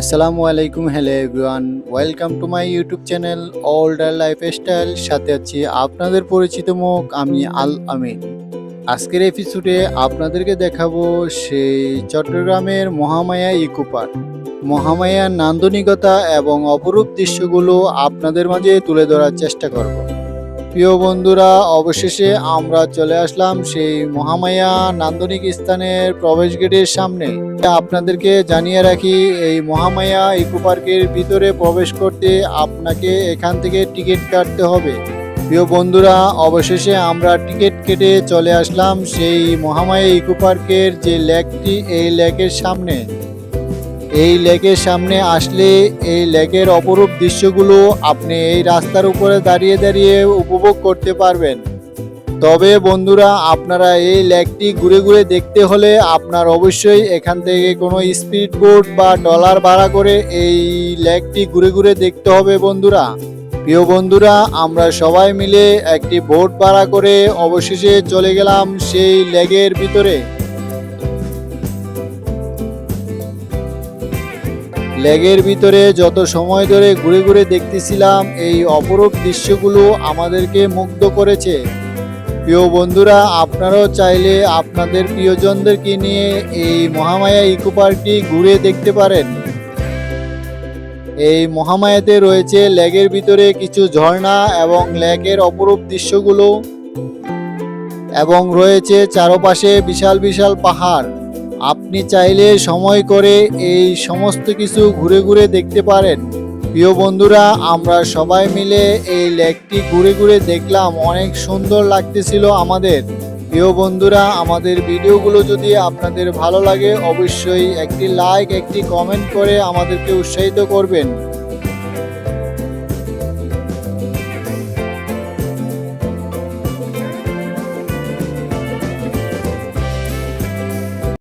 আসসালামু আলাইকুম, hello everyone. Welcome to my YouTube channel old lifestyle সাথে আছি আপনাদের পরিচিত মুখ, আমি আল আমিন। আজকের এপিসোডে আপনাদেরকে দেখাবো সেই চট্টগ্রামের মহামায়া ইকো পার্ক। মহামায়ার নান্দনিকতা এবং অপরূপ দৃশ্যগুলো আপনাদের মাঝে তুলে ধরার চেষ্টা করব। প্রিয় বন্ধুরা, অবশেষে আমরা চলে আসলাম সেই মহামায়া নান্দনিক স্থানের প্রবেশ গেটের সামনে। আপনাদেরকে জানিয়ে রাখি, এই মহামায়া ইকো পার্কের ভিতরে প্রবেশ করতে আপনাকে এখান থেকে টিকিট কাটতে হবে। প্রিয় বন্ধুরা, অবশেষে আমরা টিকিট কেটে চলে আসলাম সেই মহামায়া ইকো পার্কের যে লেকটি, এই লেকের সামনে। এই লেকের সামনে আসলে এই লেকের অপরূপ দৃশ্যগুলো আপনি এই রাস্তার উপরে দাঁড়িয়ে দাঁড়িয়ে উপভোগ করতে পারবেন। তবে বন্ধুরা, আপনারা এই লেকটি ঘুরে ঘুরে দেখতে হলে আপনার অবশ্যই এখান থেকে কোনো স্পিড বোট বা ডলার ভাড়া করে এই লেকটি ঘুরে ঘুরে দেখতে হবে বন্ধুরা। প্রিয় বন্ধুরা, আমরা সবাই মিলে একটি বোট ভাড়া করে অবশেষে চলে গেলাম সেই লেকের ভিতরে। লেগের ভিতরে যত সময় ধরে ঘুরে ঘুরে দেখতেছিলাম, এই অপরূপ দৃশ্যগুলো আমাদেরকে মুগ্ধ করেছে। প্রিয় বন্ধুরা, আপনারাও চাইলে আপনাদের প্রিয়জনদেরকে নিয়ে এই মহামায়া ইকো পার্কটি ঘুরে দেখতে পারেন। এই মহামায়াতে রয়েছে লেগের ভিতরে কিছু ঝর্ণা এবং লেগের অপরূপ দৃশ্যগুলো এবং রয়েছে চারপাশে বিশাল বিশাল পাহাড়। আপনি চাইলে সময় করে এই সমস্ত কিছু ঘুরে ঘুরে দেখতে পারেন। প্রিয় বন্ধুরা, আমরা সবাই মিলে এই লেকটি ঘুরে ঘুরে দেখলাম। অনেক সুন্দর লাগতেছিল আমাদের। প্রিয় বন্ধুরা, আমাদের ভিডিওগুলো যদি আপনাদের ভালো লাগে, অবশ্যই একটি লাইক একটি কমেন্ট করে আমাদেরকে উৎসাহিত করবেন।